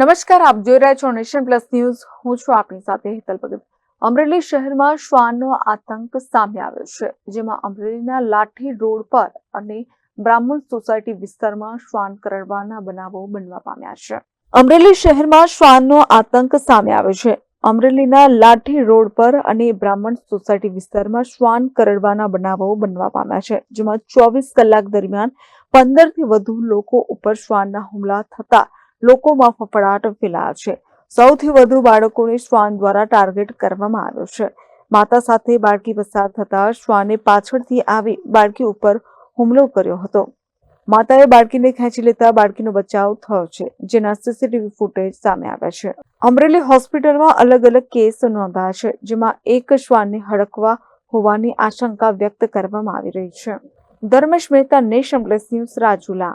નમસ્કાર, આપ જોઈ રહ્યા છો નેશન પ્લસ ન્યૂઝ. હું છું આપની સાથે હેતલ ભગત. અમરેલી શહેરમાં શ્વાનનો આતંક સામે આવ્યો છે, જેમાં અમરેલીના લાઠી રોડ પર અને બ્રાહ્મણ સોસાયટી વિસ્તારમાં શ્વાન કરડવાના બનાવો બનવા પામ્યા છે. અમરેલી શહેરમાં શ્વાનનો આતંક સામે આવ્યો છે. અમરેલીના લાઠી રોડ પર અને બ્રાહ્મણ સોસાયટી વિસ્તારમાં શ્વાન કરડવાના બનાવો બનવા પામ્યા છે, જેમાં ચોવીસ કલાક દરમિયાન પંદરથી વધુ લોકો ઉપર શ્વાનના હુમલા થતા લોકોમાં ફફડાટ ફેલાયા છે. સૌથી વધુ બાળકોને શ્વાન દ્વારા ટાર્ગેટ કરવામાં આવ્યો છે. માતા સાથે બાળકી પસાર થતા શ્વાને પાછળથી આવી બાળકી ઉપર હુમલો કર્યો હતો. માતાએ બાળકીને ખેંચી લેતા બાળકીનો બચાવ થયો છે, જેના સીસીટીવી ફૂટેજ સામે આવ્યા છે. અમરેલી હોસ્પિટલમાં અલગ અલગ કેસ નોંધાયા છે, જેમાં એક શ્વાનને હડકવા હોવાની આશંકા વ્યક્ત કરવામાં આવી રહી છે. Dharmesh Mehta nation plus news Rajula.